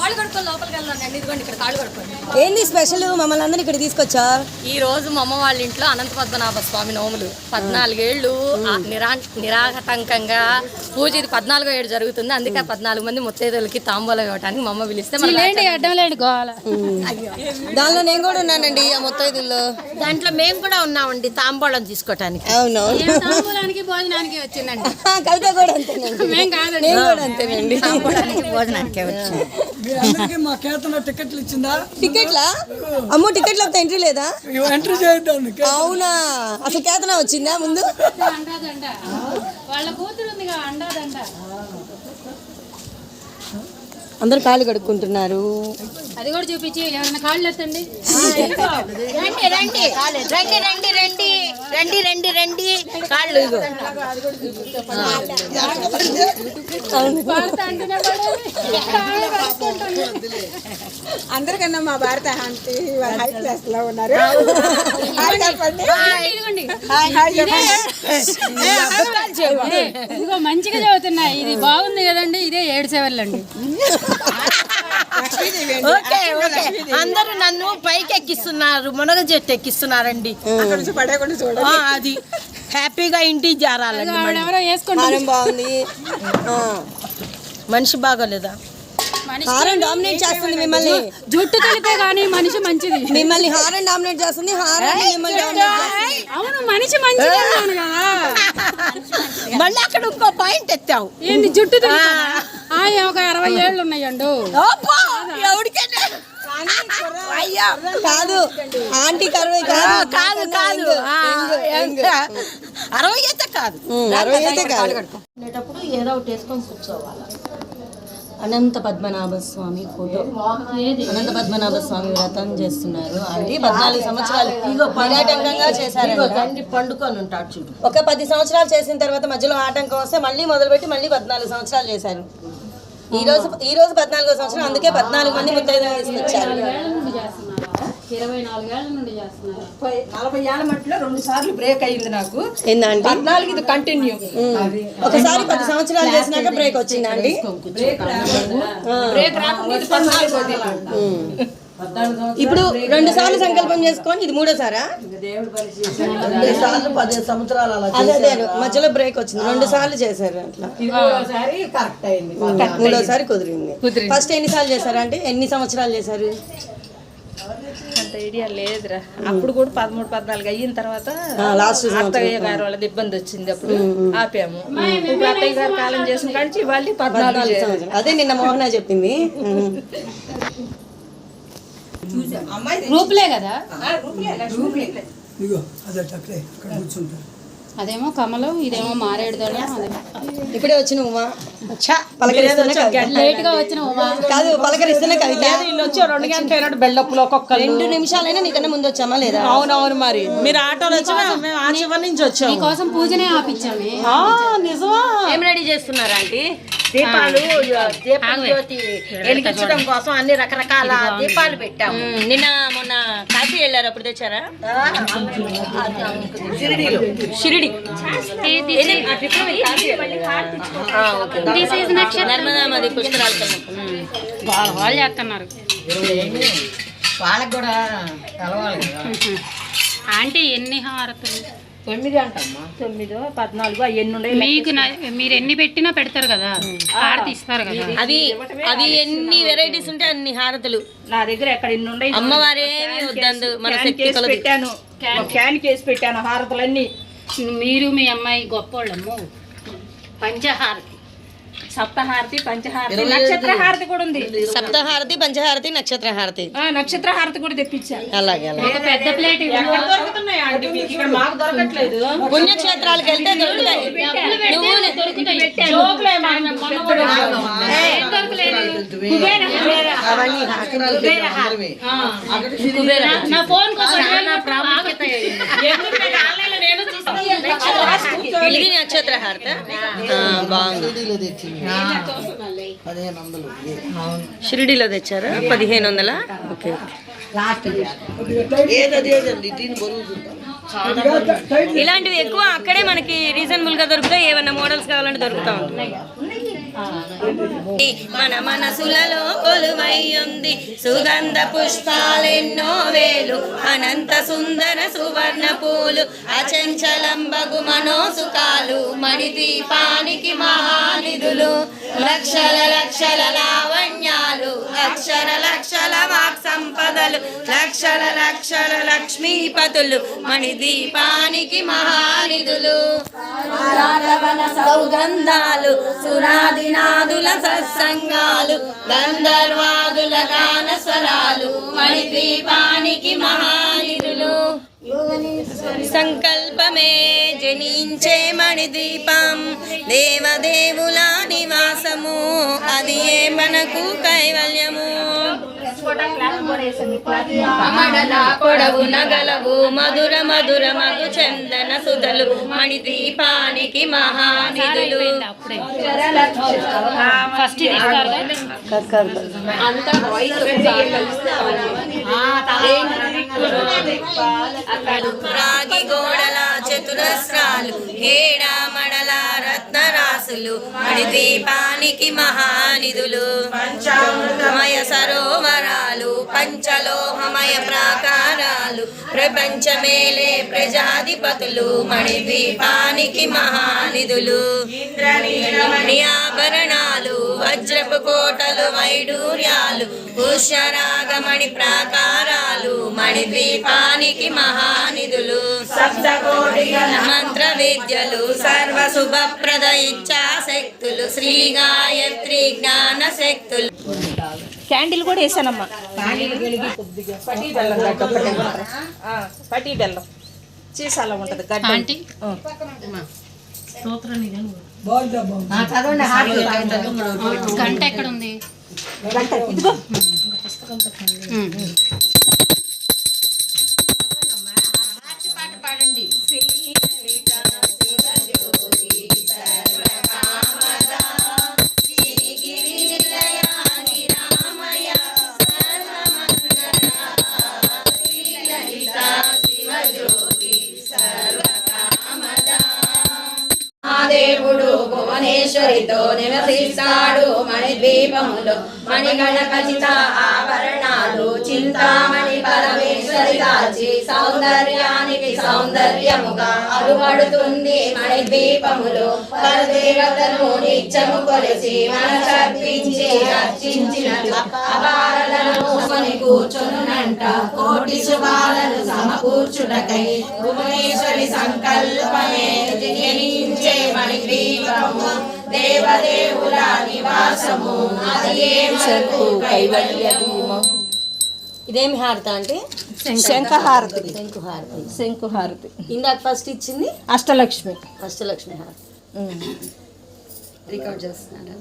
కాళ్ళు కడుక్కొని లోపలికి వెళ్దాం ఇదిగోండి ఇక్కడ కాళ్ళు కడుక్కోండి. ఏంది స్పెషల్? మమ్మల్ని అందరినీ ఇక్కడ తీసుకొచ్చా? ఈ రోజు మా అమ్మ వాళ్ళ ఇంట్లో అనంత పద్మనాభ స్వామి నోములు. పద్నాలుగేళ్ళు ఆ నిరా నిరాఘటంకంగా పూజ ఇది పద్నాలుగో ఏడు జరుగుతుంది. అందుకే పద్నాలుగు మంది ముత్తైదులకి తాంబూలం ఇవ్వడానికి మా అమ్మ పిలిస్తే మన లేండి అడ్డం లేండి గోవాల దానిలో నేను కూడా ఉన్నానండి ఆ మొత్తైదుల్లో దాంట్లో మేము కూడా ఉన్నామండి తాంబూలం తీసుకోవటానికి తాంబూలానికి భోజనానికి వచ్చిందండి? కవిత కూడా అంతేనండి. మేం కాదండి. నేను కూడా అంతేనండి. భోజనానికి వచ్చింది. మీ కేతన టికెట్లు ఇచ్చిందా? టికెట్లా? అమ్మో టికెట్లు ఒక ఎంట్రీ లేదా? ఎంట్రీ అవునా? అసలు కేతన వచ్చిందా ముందు? వాళ్ళ కూతురు ఉందిగా అండాదండ అందరు కాళ్ళు కడుక్కుంటున్నారు. అది కూడా చూపించి ఎవరైనా కాళ్ళు ఎత్తండి. రండి రండి రండి రండి రండి రండి రండి రండి కాళ్ళు. అందరికన్నా మా భారత ఆంటీ వాళ్ళ హై క్లాస్లో ఉన్నారు. హాయ్ చెప్పండి. ఇదిగో మంచిగా చదువుతున్నాయి ఇది బాగుంది కదండి. ఇదే ఏడు అండి. Okay okay. అందరూ నన్ను పైకి ఎక్కిస్తున్నారు మునగ చెట్టు ఎక్కిస్తున్నారండి. అక్కడ నుంచి పడేయకుండా చూడండి. ఆ, అది. హ్యాపీగా ఇంటికి జారాలండి మళ్ళీ. బాగుంది. మనిషి బాగోలేదా? హారం డామినేట్ చేస్తుంది మిమ్మల్ని. జుట్టు తెలిపే కానీ మనిషి మంచిది. మిమ్మల్ని హారం డామినేట్ చేస్తుంది హారం మిమ్మల్ని అవును మనిషి మంచిది అన్నాను కదా మళ్ళీ అక్కడ ఇంకో పాయింట్ ఎత్తావు ఏంది జుట్టు? ఆ. ఒక అరవై ఏళ్ళు ఉన్నాయండు. అబ్బా, ఎవరికైనా అయ్యా కాదు ఆంటీ కరువై ఆ, కాదు కాదు. కాదు ఆ, అరవై అయితే కాదు. అరవై అయితే కాదు. ఉండేటప్పుడు ఏదో ఒకటి వేసుకొని కూర్చోవాలి? అనంత పద్మనాభ స్వామి ఫోటో. అనంత పద్మనాభ స్వామి వ్రతం చేస్తున్నారు. ఆంటీ పద్నాలుగు సంవత్సరాలు. పర్యాటకంగా చేశారు పండుకొని ఉంటాడు చూడు. ఒక పది సంవత్సరాలు చేసిన తర్వాత మధ్యలో ఆటంకం వస్తే మళ్ళీ మొదలుపెట్టి మళ్ళీ పద్నాలుగు సంవత్సరాలు చేశారు. ఈ రోజు ఈ రోజు పద్నాలుగో సంవత్సరం అందుకే పద్నాలుగు మంది ముత్తైదులు తీసుకొచ్చారు. ఇరవై నాలుగేళ్ళ నుండి చేస్తున్నారు. నలభై ఏళ్ళ మట్టిలో రెండు సార్లు బ్రేక్ అయింది నాకు. ఏందండి పద్నాలుగు ఇది కంటిన్యూ ఒకసారి పది సంవత్సరాలు చేసినాక బ్రేక్ వచ్చిందండి బ్రేక్ రాకుండా. పద్నాలుగోది. ఇప్పుడు రెండు సార్లు సంకల్పం చేసుకొని ఇది మూడోసారా? అదే మధ్యలో బ్రేక్ వచ్చింది. రెండు సార్లు చేశారు అట్లా. మూడోసారి కుదిరింది. ఫస్ట్ ఎన్ని సార్లు చేశారు అంటే ఎన్ని సంవత్సరాలు చేశారు? అంత ఐడియా లేదురా. అప్పుడు కూడా పదమూడు పద్నాలుగు అయిన తర్వాత లాస్ట్ అత్తయ్య గారు వాళ్ళది ఇబ్బంది వచ్చింది అప్పుడు. ఆపాము. ఇప్పుడు అత్తయ్య గారు కాలం చేసిన కాడిచి మళ్ళీ పద్నాలుగు అదే నిన్న మోహన చెప్పింది. రూపులే కదా? ఇగో అదే అక్కడే అక్కడ కూర్చుంటారు. అదేమో కమలం ఇదేమో మారేడుదల ఇప్పుడే వచ్చిన ఉమా. లేట్గా వచ్చిన ఉమా. కాదు పలకరిస్తున్న కవిత. వీళ్ళు వచ్చి రెండు గంటల అయినట్టు బెల్లప్పులు ఒక్కొక్కరు రెండు నిమిషాలైనా నీకన్నా ముందు వచ్చామా లేదా? అవునవును మరి. మీరు ఆటోలో వచ్చినా మేము ఆ చివరి నుంచి వచ్చాము. కోసం పూజనే ఆపించామే. ఆ, నిజమా? ఏం రెడీ చేస్తున్నారు ఆంటీ? దీపాలు దీపం జ్యోతి వెలిగించడం కోసం అన్ని రకరకాల దీపాలు. పెట్టాము. నిన్న మొన్న కాశీ వెళ్ళారు అప్పుడు తెచ్చారా? షిరిడి. ఏది? ఆ trip లో మీరు కాశీ వెళ్ళారా? ఆ, ఓకే. నర్మదా నది పుష్కరాలు వాళ్ళు వాళ్ళు చేస్తున్నారు. వాళ్ళకి కూడా కలవాలి ఆంటీ ఎన్ని హారతులు? తొమ్మిది అంటమ్మా. తొమ్మిదో పద్నాలుగు ఎన్ని ఉండే మీకు నా- మీరు ఎన్ని పెట్టినా పెడతారు కదా హారతి ఇస్తారు కదా. అవి అవి ఎన్ని వెరైటీస్ ఉంటే అన్ని హారతులు. నా దగ్గర ఎక్కడ ఎన్ని ఉండే అమ్మవారేమి వద్దందు మన క్యాన్ శక్తి కేసి కొలది. పెట్టాను. ఒక క్యాన్ కేసి పెట్టాను హారతులన్నీ. మీరు మీ అమ్మాయి గొప్పోళ్ళమ్ము. పంచహారతి. సప్తహారతి పంచహారతి నక్షత్రహారతి కూడా ఉంది. సప్తహారతి పంచహారతి నక్షత్ర హారతి నక్షత్ర హారతి కూడా తెప్పించారు. అలాగే పెద్ద ప్లేట్ పుణ్యక్షేత్రాలకు వెళ్తే దొరుకుతాయి. నా ఫోన్ ఇది నక్షత్ర హారత? బాగుంది. షిరిడిలో తెచ్చారా? పదిహేను వందల? ఓకే ఇలాంటివి ఎక్కువ అక్కడే మనకి రీజనబుల్గా దొరుకుతాయి ఏమన్నా మోడల్స్ కావాలంటే దొరుకుతా ఉంటాయి. మన మనసులలో కొలువై ఉంది సుగంధ పుష్పాలెన్నో వేలు అనంత సుందర సువర్ణ పూలు అచంచలంబగు మనోసుకాలు మణి దీపానికి మహానిధులు లక్షల లక్షల లావణ్యాలు అక్షర లక్షల వాక్ సంపదలు లక్షల లక్షల లక్ష్మీపతులు మణి దీపానికి మహానిధులు సౌగంధాలు సురాదినాదుల సత్సంగాలు గంధర్వాదుల గాన స్వరాలు మణి దీపానికి మహానిధులు. సంకల్పమే జనించే మణిదీపం దేవదేవుల నివాసము. అది ఏ మనకు కైవల్యము? మడల పొడవు నగలవు మధుర మధుర మగు చందన సుధలు. మణిదీపానికి మహానిధులు. ఫస్ట్ రాగి గోడల చతురస్రాలు మడల రత్నరాసులు మణిదీపానికి మహానిధులు. పంచామృతమయ సరోవరాలు పంచలోహమయ ప్రాకారాలు ప్రపంచమేలే ప్రజాధిపతులు మణిదీపానికి మహానిధులు. ఆభరణాలు వజ్రపు కోటలు వైడూర్యాలు పుష్యరాగమణి ప్రాకారాలు మణిద్వీపానికి మహానిధులు. సప్తకోటి మంత్ర విద్యలు సర్వ శుభప్రద ఇచ్చా శక్తులు శ్రీ గాయత్రి జ్ఞాన శక్తులు క్యాండిల్ కూడా వేసానమ్మా. పట్టి బెల్లం చీసాల ఉంటది గడ్డ గంట ఎక్కడ ఉంది దీపములు మణిగణ మణిగణపతిత ఆభరణాలు చింతామణి పరమేశ్వరి దాచి సౌందర్యానికి సౌందర్యముగా అరువడుతుంది మణిద్వీపములో. పరదేవతను నిత్యము కొలిసి మనసర్పించి అర్చించినట్లు అపారలను కొని కూర్చునునంట. కోటి శుభాలను సమకూర్చుటకై భువనేశ్వరి సంకల్పమే జనించే దీపము దేవదేవుల నివాసము. అది ఏ మనకు కైవల్యము. ఇదేమి హారత అంటే? శంఖహారతి. శంకుహారతి శంకుహారతి ఇందాక ఫస్ట్ ఇచ్చింది? అష్టలక్ష్మి. అష్టలక్ష్మి హారతి. రికార్డ్ చేస్తున్నారా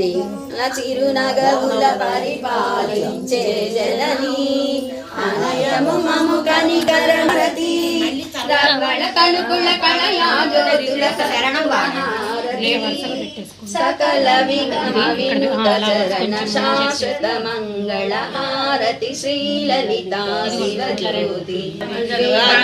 శ్రీ చిరునగరుల పరిపాలించే జనని అనయము మము కనికరమతి కణుకుల కళయాజోతుల శరణం సకల విఘ్న శాశ్వత మంగళ హారతి శ్రీలలిత శివజ్యోతి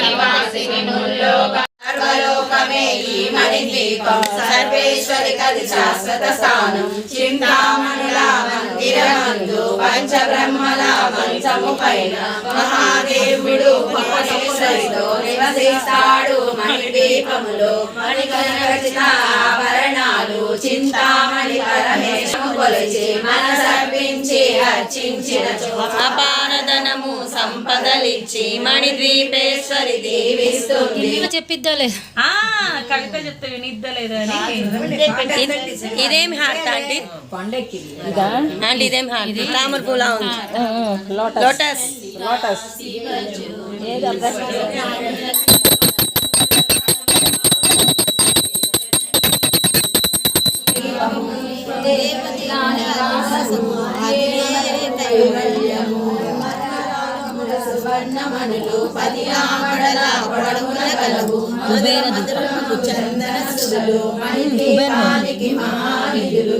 నివాసిని ముల్లోక సర్వలోకమే ఈ మణిద్వీపం సర్వేశ్వరి కది శాశ్వత స్థానం చింతామణుల మందిరమందు పంచబ్రహ్మల మంచము పైన మహాదేవుడు నివసిస్తాడు మణిద్వీపములో మణికరచిత ఆభరణాలు చింతామణి పరమేశము కొలిచి మనసర్పించి అర్చించిన అపారధనము సంపదలిచ్చి మణిద్వీపేశ్వరి దీవిస్తుంది చెప్పిద్దాలే ఆ కవిత చెప్తే వినిద్దలేదు అని ఇది- ఇదేమి హారత అండి అండి ఇదేం హారత తామర పూలా ఉంది లోటస్ లోటస్ పనులు పది ఆమడల పొడవున కలవు మధురముకు చందన సులు మణికి మహానిధులు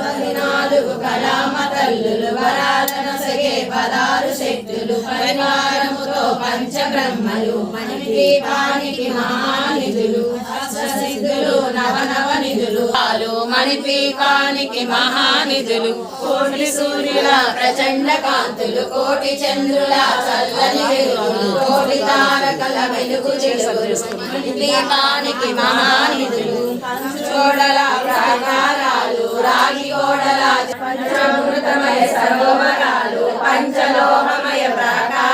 పద్నాలుగు కళామ తల్లులు వరాలను సగే పదారు శక్తులు పరివారముతో పంచబ్రహ్మలు మణి దీపానికి మహా కోటి సూర్యుల ప్రచండ కాంతులు కోటి చంద్రుల చల్లని వెలుగులు కోటి తారకల వెలుగు చెలుగులు మణిపీపానికి మహానిధులు. చోడల ప్రాకారాలు రాగి ఓడల పంచామృతమయ సరోవరాలు పంచలోహమయ ప్రాకారాలు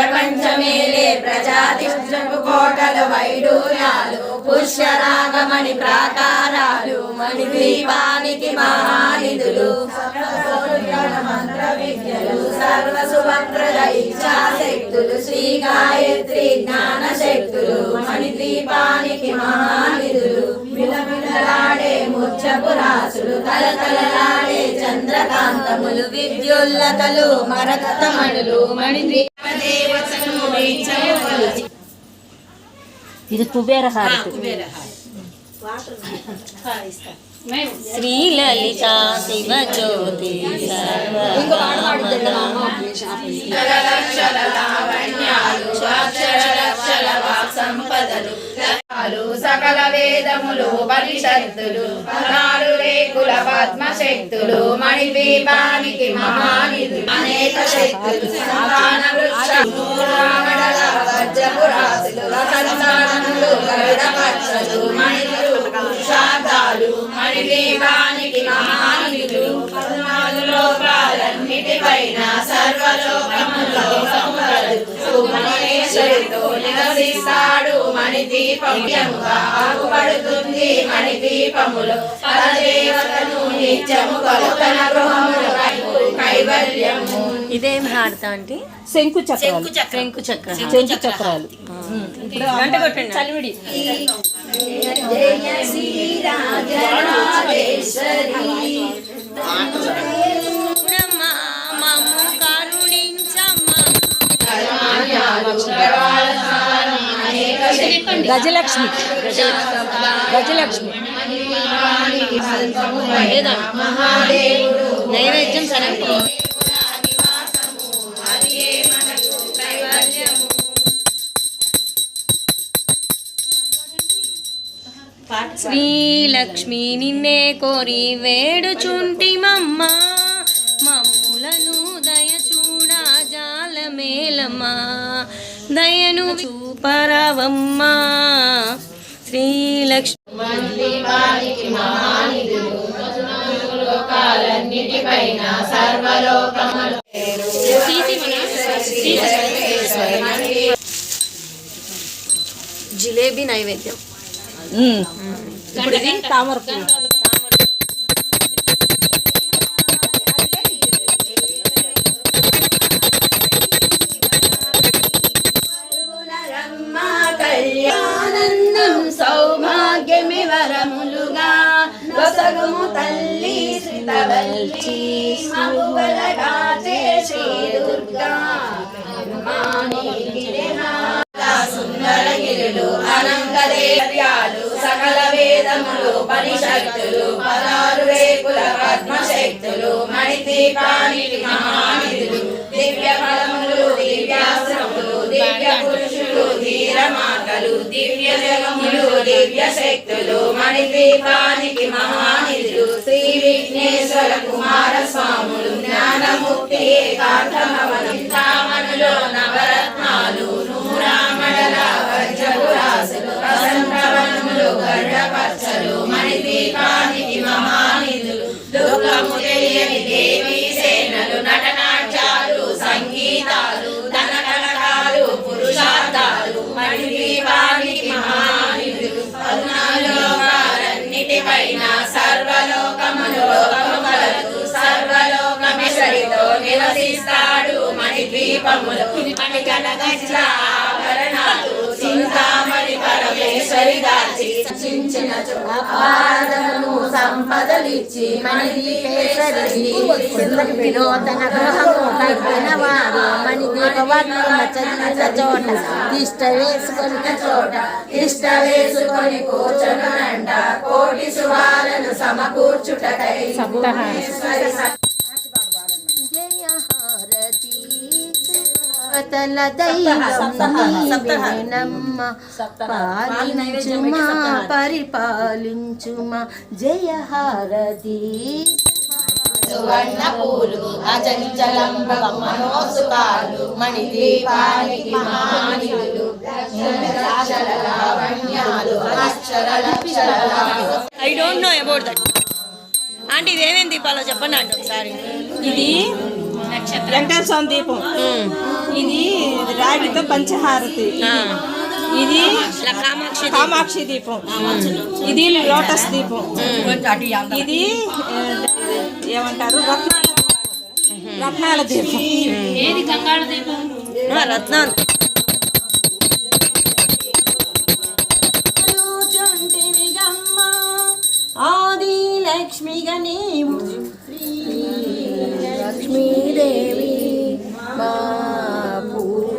ప్రపంచమేలే ప్రజాతిష్టపు కోటలు వైడూర్యాలు పుష్యరాగమణి ప్రాకారాలు మణిద్వీపానికి మహానిధులు. మంత్ర విద్యలు సర్వ సుభద్రద ఇచ్చాశక్తులు శ్రీ గాయత్రి జ్ఞాన శక్తులు మణిద్వీపానికి మహానిధులు. విలమిలలాడే ముచ్చపు రాసులు తలతలలాడే చంద్రకాంతములు విద్యుల్లతలు మరకతమణులు మణిద్వీప దేవతను ఇది కుబేర హారతి శ్రీలలిత శివ జ్యోతి సంపదలు సకల వేదములు పరిషత్తులు పద్మశక్తులు మణిద్వీపానికి మహానిధి. అనేక శక్తులు సంతాన వృక్షములు రామడల వజ్రపు రాసులు సంతానములు గరుడ పచ్చలు మణిలు పురుషార్థాలు మణిద్వీపానికి మహానిధులు. లోకాలన్నిటిపైన సర్వలోకములో నివసిస్తాడు. ఆగుపడుతుంది పరదేవతను నిత్యము కొలతన గృహములు కైవల్యము. ఇదేం హారత అంటే శంకు చక్రాలు. శంకు చక్ర. శంకు చక్రాలు. గంట కొట్టండి. చలివిడి. శ్రీరాజరాజేశ్వరి గజలక్ష్మి. గజలక్ష్మి. నైవేద్యం సరే శ్రీలక్ష్మి నిన్నే కోరి వేడుచుంటి మమ్మ మమ్ములను దయ చూడ జాలమేలమ్మా. దయను చూపరవమ్మా శ్రీలక్ష్మి జిలేబీ నైవేద్యం. ఇప్పుడు ఇది తామర వరములుగా దొసగుము తల్లి శ్రీతవల్లి మగువలగాచే శ్రీ దుర్గా సుందరగిరులు అనంగదేవ్యాలు సకల వేదములు పరిషత్తులు పదారు రేకుల పద్మశక్తులు మణిదీపాని మహానిధులు. దివ్య ఫలములు దివ్యాశ్రములు దివ్య పురుషులు ధీరమాతలు దివ్య జగములు దివ్య శక్తులు మణిద్వీపానికి మహానిధులు శ్రీ విఘ్నేశ్వర కుమార స్వాములు జ్ఞానముక్తి ఏకాంతమవనం రామణులో నవరత్నాలు నూరామడల మణిద్వీపములు మణికనగజ్ల ఆభరణాలు చింతామణి పరమేశ్వరి దాచి చించిన అపారమును సంపదలిచ్చి మణిదీపేశ్వరి వినూతన గృహము కట్టిన వారు మణిదీపవర్ణుల చదివిన చోట. తిష్ట వేసుకొని చోట తిష్ట వేసుకొని కూర్చొనంట కోటి సువాలను సమకూర్చుటకై తల దైవమ్మ పాలించుమా పరిపాలించుమా. జయ హారతి. సువర్ణ పూలు అచంచలంబ మనోసుకాలు మణి దీపానికి మానిలు I don't know about that aunty ఇదేమేం దీపాలో చెప్పండి ఆంటీ ఒకసారి. ఇది వెంకటేశ్వర దీపం. ఇది రాగితో పంచహారతి. ఇది కామాక్షి కామాక్షి దీపం. ఇది లోటస్ దీపం. ఇది ఏమంటారు? రత్నాల దీపం. రత్నాల దీపం. ఏది గంగాళ దీపం? రత్నాలు. ఆది లక్ష్మిగా నీవు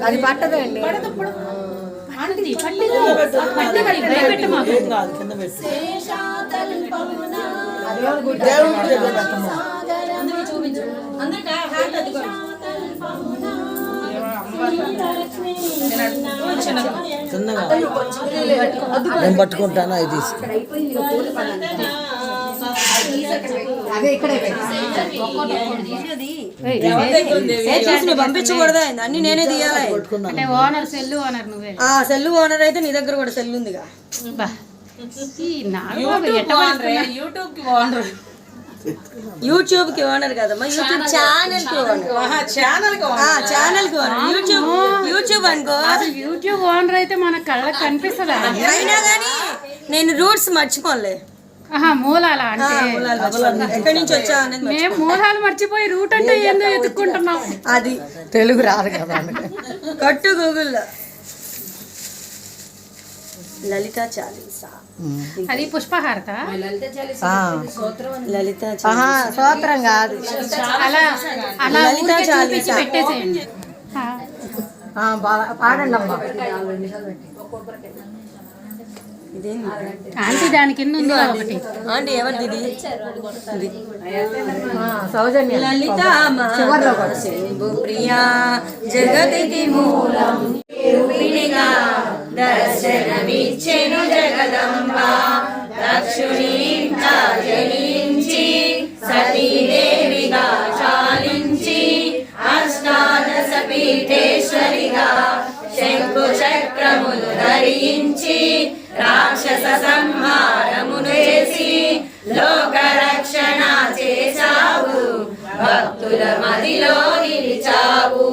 అది పట్టదండి పట్టింది పట్టింది పట్టి భయపెట్టు మాకు నేను పట్టుకుంటాను అది చేసి పంపించకూడదా అన్ని నేనే తీయాలి అంటే ఓనర్ సెల్లు ఓనర్ నువ్వే. ఆ సెల్ ఓనర్ అయితే నీ దగ్గర కూడా సెల్ ఉందిగా? యూట్యూబ్కి ఓనర్ కదమ్మా యూట్యూబ్ ఛానల్కి ఓనర్. ఛానల్ ఛానల్కి ఓనర్? యూట్యూబ్ యూట్యూబ్ అనుకో. యూట్యూబ్ ఓనర్ అయితే మన కళ్ళకి కనిపిస్తుందా? అయినా కానీ నేను రూట్స్ మర్చిపోలే మూలాల అంటే? ఎక్కడి నుంచి వచ్చా మేము మూలాలు మర్చిపోయి రూట్ అంటే ఏందో ఎత్తుక్కుంటున్నాం. అది. తెలుగు రాదు కదా కట్టు గూగుల్లో లలిత చాలీసా? అది పుష్పహారత? లలిత సూత్రం కాదు. అలా అలా లలితా చాలీసా. పెట్టేసేయండి. ఆ. పాడండి అమ్మా ఆంటీ దాని కింద ఉంది ఒకటి. ఆంటీ ఎవరిది ఇది. సౌజన్య. లలిత శంభు ప్రియా జగతికి మూలం. దర్శనమిచ్చెను జగదంబ. లక్ష్మీ జనించి సతీదేవిగా చాలించి అష్టాదశ పీఠేశ్వరిగా శంకు చక్రములు ధరించి రాక్షస సంహారమును చేసి లోక రక్షణ చేశావు భక్తుల మదిలో నిలిచావు.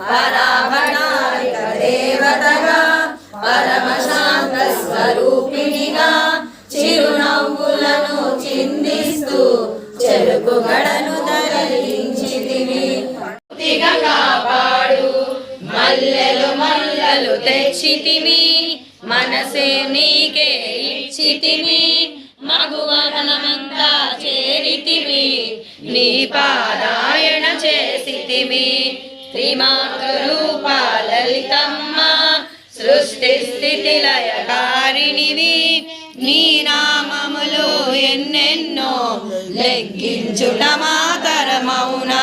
పరాభనాయక దేవతగా పరమశాంత స్వరూపిణిగా చిరునవ్వులను చిందిస్తూ చెరుకు గడను తెచ్చితిమి మనసే నీకే ఇచ్చితిమి మగువనమంతా చేరితిమి నీ పారాయణ చేసితిమి. త్రిమాతృరూప లలితమ్మ సృష్టి స్థితి లయకారిణివి నీ నామములు ఎన్నెన్నో లెక్కించుట మాతరమౌనా